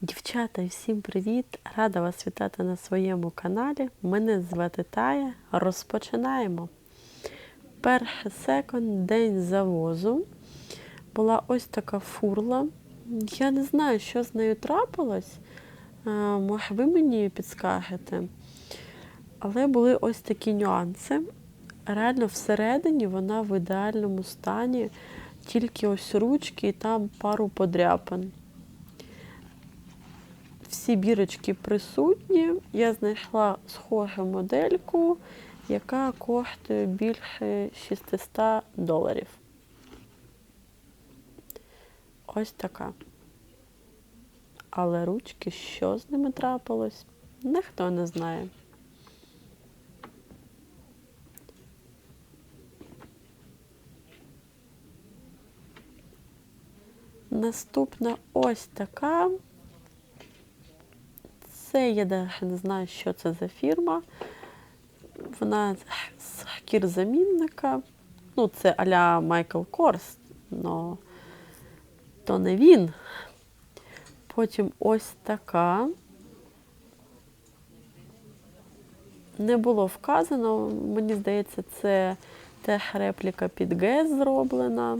Дівчата, всім привіт! Рада вас вітати на своєму каналі. Мене звати Тая. Розпочинаємо. Перший секунд, день завозу. Була ось така фурла. Я не знаю, що з нею трапилось. Може, ви мені підскажете. Але були ось такі нюанси. Реально всередині вона в ідеальному стані, тільки ось ручки і там пару подряпин. Всі бірочки присутні. Я знайшла схожу модельку, яка коштує більше 600 доларів. Ось така. Але ручки, що з ними трапилось, ніхто не знає. Наступна ось така. Це я не знаю, що це за фірма. Вона з шкірзамінника. Ну, це а-ля Майкл Корс, але то не він. Потім ось така. Не було вказано, мені здається, це теж репліка під ГЕС зроблена.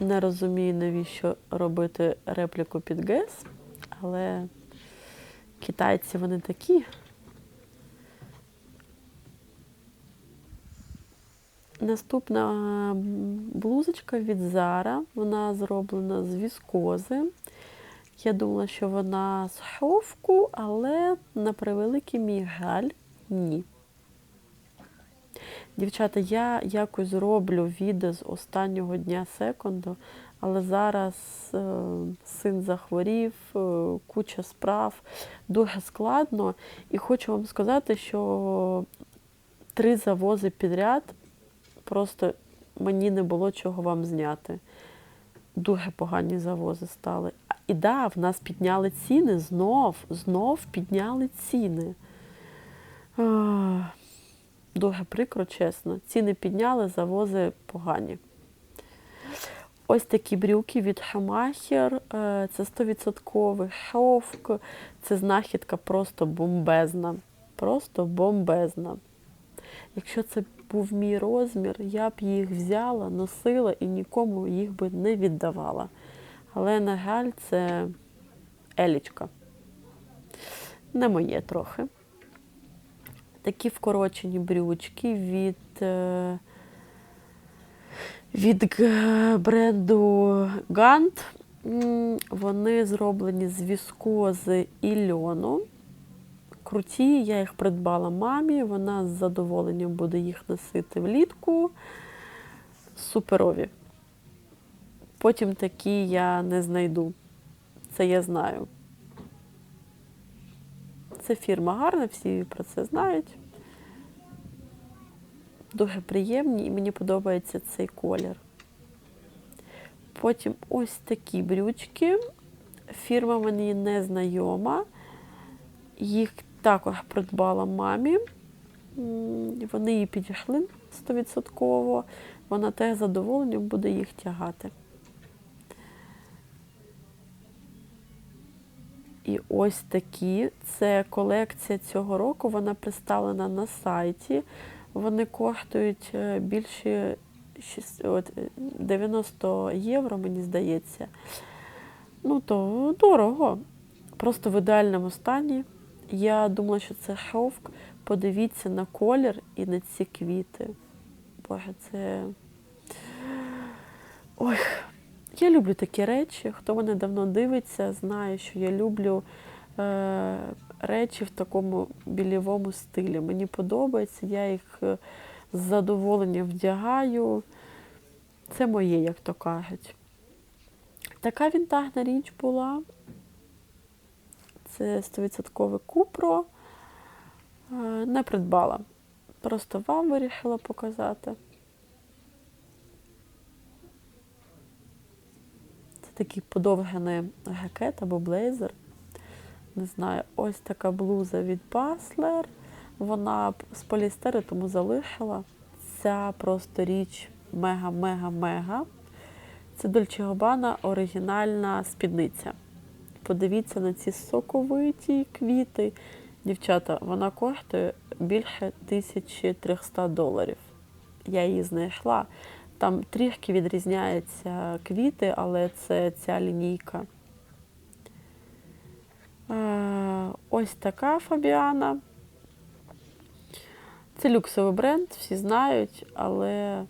Не розумію, навіщо робити репліку під ГЕС, але китайці вони такі. Наступна блузочка від Zara. Вона зроблена з віскози. Я думала, що вона з шовку, але на превеликий мій жаль, ні. Дівчата, я якось зроблю відео з останнього дня секунду, але зараз е, син захворів, е, куча справ, дуже складно. І хочу вам сказати, що три завози підряд просто мені не було чого вам зняти. Дуже погані завози стали. І да, в нас підняли ціни, знов, знов підняли ціни. Дуже прикро, чесно. Ціни підняли, завози погані. Ось такі брюки від Хамахер. Це 100% шовк. Це знахідка просто бомбезна. Просто бомбезна. Якщо це був мій розмір, я б їх взяла, носила і нікому їх би не віддавала. Але, на жаль, це елічка. Не моє трохи такі вкорочені брючки від, е, від бренду Gantt. Вони зроблені з віскози і льону. Круті, я їх придбала мамі, вона з задоволенням буде їх носити влітку. Суперові. Потім такі я не знайду. Це я знаю. Це фірма гарна, всі про це знають. Дуже приємні і мені подобається цей колір. Потім ось такі брючки. Фірма мені не знайома. Їх також придбала мамі. Вони їй підійшли 100%. Вона теж задоволенням буде їх тягати. І ось такі. Це колекція цього року. Вона представлена на сайті. Вони коштують е, більше шість- от, е, 90 євро, мені здається. Ну, то дорого. Просто в ідеальному стані. Я думала, що це шовк. Подивіться на колір і на ці квіти. Боже, це. Ой, я люблю такі речі. Хто мене давно дивиться, знає, що я люблю е, речі в такому білівому стилі. Мені подобається, я їх е, з задоволенням вдягаю. Це моє, як то кажуть. Така вінтажна річ була. Це 100% купро. Е, Не придбала. Просто вам вирішила показати. Це такий подовжений жакет або блейзер. Не знаю, ось така блуза від Баслер. Вона з поліестеру, тому залишила. Ця просто річ мега-мега-мега. Це Dolce Gabbana оригінальна спідниця. Подивіться на ці соковиті квіти. Дівчата, вона коштує більше 1300 доларів. Я її знайшла. Там трішки відрізняються квіти, але це ця лінійка. Е, Ось така Фабіана. Це люксовий бренд, всі знають, але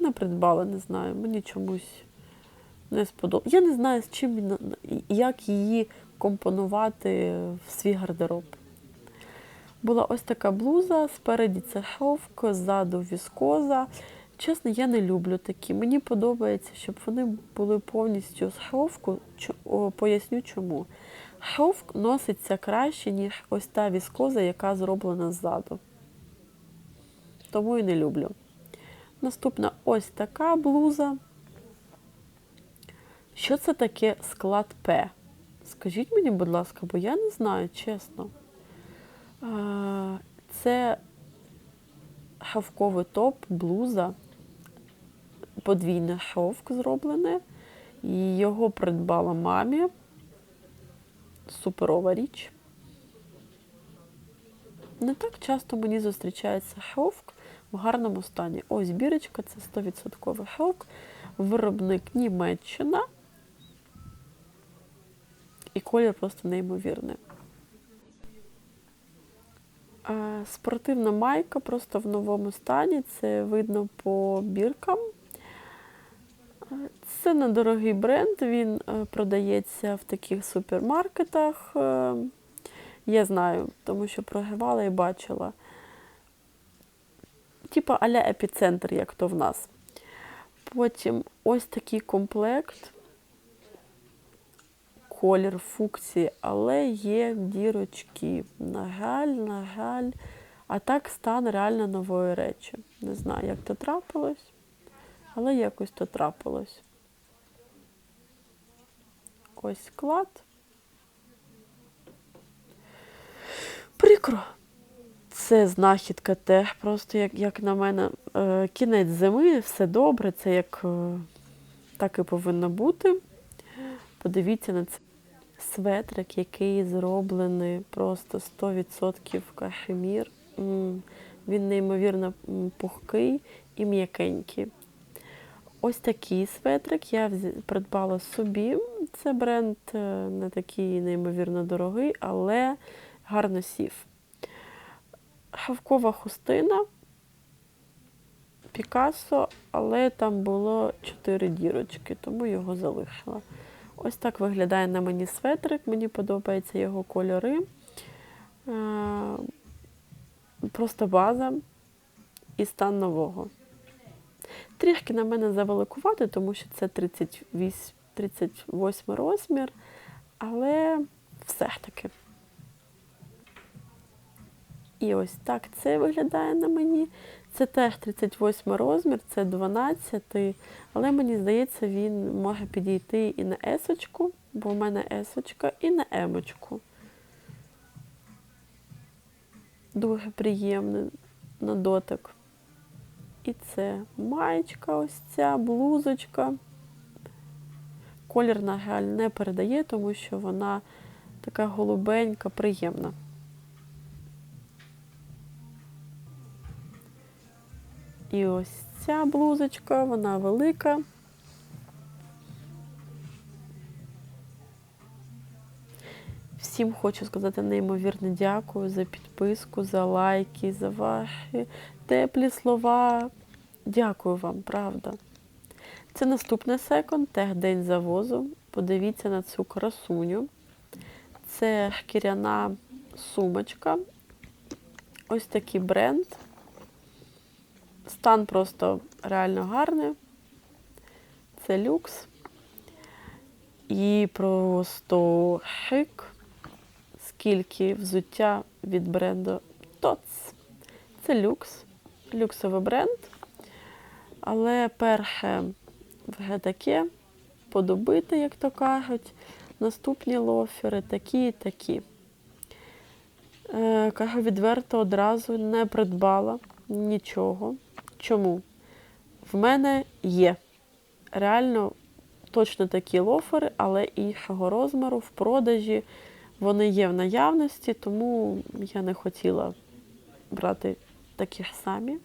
не придбала, не знаю. Мені чомусь не сподобалось. Я не знаю, з чим як її компонувати в свій гардероб. Була ось така блуза, спереді це шовк, ззаду віскоза. Чесно, я не люблю такі. Мені подобається, щоб вони були повністю з шовку. Поясню чому. Шовк носиться краще, ніж ось та віскоза, яка зроблена ззаду. Тому і не люблю. Наступна ось така блуза. Що це таке склад П? Скажіть мені, будь ласка, бо я не знаю, чесно. Це шовковий топ, блуза, подвійне шовк зроблене. І його придбала мамі. Суперова річ. Не так часто мені зустрічається шовк в гарному стані. Ось бірочка, це 100% шовк, виробник Німеччина. І колір просто неймовірний. Спортивна майка просто в новому стані, це видно по біркам. Це недорогий бренд, він е, продається в таких супермаркетах. Е, Я знаю, тому що програвала і бачила. Типа аля епіцентр, як то в нас. Потім ось такий комплект. Колір фуксії, але є дірочки. На жаль, на жаль. А так стан реально нової речі. Не знаю, як то трапилось, але якось то трапилось. Ось склад. Прикро. Це знахідка теж, просто як, як на мене, е, кінець зими, все добре, це як е, так і повинно бути. Подивіться на це. Светрик, який зроблений просто 100% кашемір. Він неймовірно пухкий і м'якенький. Ось такий светрик я придбала собі. Це бренд е, не такий неймовірно дорогий, але гарно сів. Шовкова хустина Пікассо, але там було 4 дірочки, тому його залишила. Ось так виглядає на мені светрик, мені подобаються його кольори. Е, Просто база і стан нового. Трішки на мене завеликувати, тому що це 38, 38 розмір, але все ж таки. І ось так це виглядає на мені. Це теж 38 розмір, це 12, але мені здається, він може підійти і на есочку, бо в мене есочка, і на емочку. Дуже приємний на дотик. І це маєчка ось ця, блузочка. Колір, на жаль, не передає, тому що вона така голубенька, приємна. І ось ця блузочка, вона велика. Всім хочу сказати неймовірне дякую за підписку, за лайки, за ваші теплі слова. Дякую вам, правда. Це наступний секонд, тег день завозу. Подивіться на цю красуню. Це шкіряна сумочка. Ось такий бренд. Стан просто реально гарний. Це люкс. І просто шик. Скільки взуття від бренду TOTS. Це люкс, люксовий бренд. Але перше вже таке подобите, як то кажуть. Наступні лофери такі і такі. Е, кажу відверто, одразу не придбала нічого. Чому? В мене є. Реально точно такі лофери, але іншого розміру в продажі. Вони є в наявності, тому я не хотіла брати такі самі.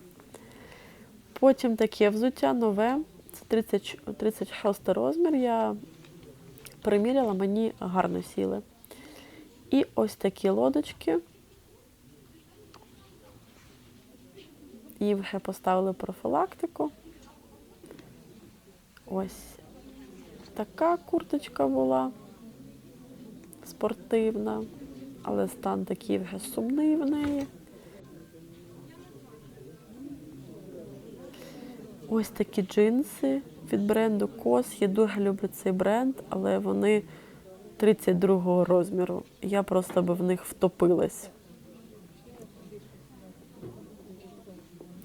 Потім таке взуття нове, це 30, 36 розмір. Я приміряла, мені гарно сіли. І ось такі лодочки. І вже поставили профілактику. Ось така курточка була спортивна, але стан такий вже сумний в неї. Ось такі джинси від бренду COS. Я дуже люблю цей бренд, але вони 32 розміру. Я просто би в них втопилась.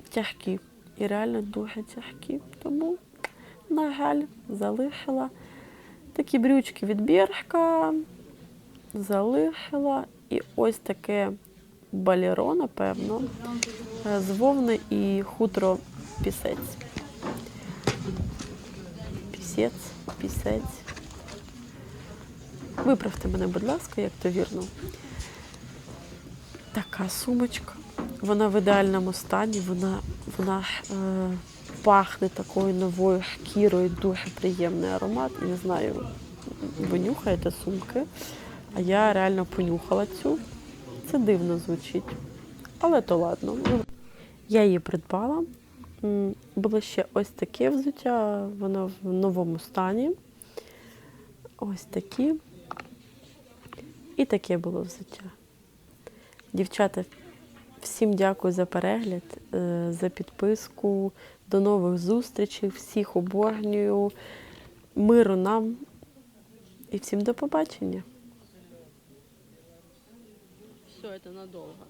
Тяжкі. І реально дуже тяжкі. Тому, на жаль, залишила. Такі брючки від Бершка залишила. І ось таке балеро, напевно, е, з вовни і хутро пісець. Пісець, пісець. Виправте мене, будь ласка, як то вірно. Така сумочка. Вона в ідеальному стані, вона, вона е, пахне такою новою шкірою, дуже приємний аромат. Не знаю, ви нюхаєте сумки, а я реально понюхала цю. Це дивно звучить. Але то ладно. Я її придбала. Було ще ось таке взуття, воно в новому стані. Ось такі. І таке було взуття. Дівчата, всім дякую за перегляд, е, за підписку. До нових зустрічей. Всіх обожнюю. Миру нам і всім до побачення. Все, це надовго.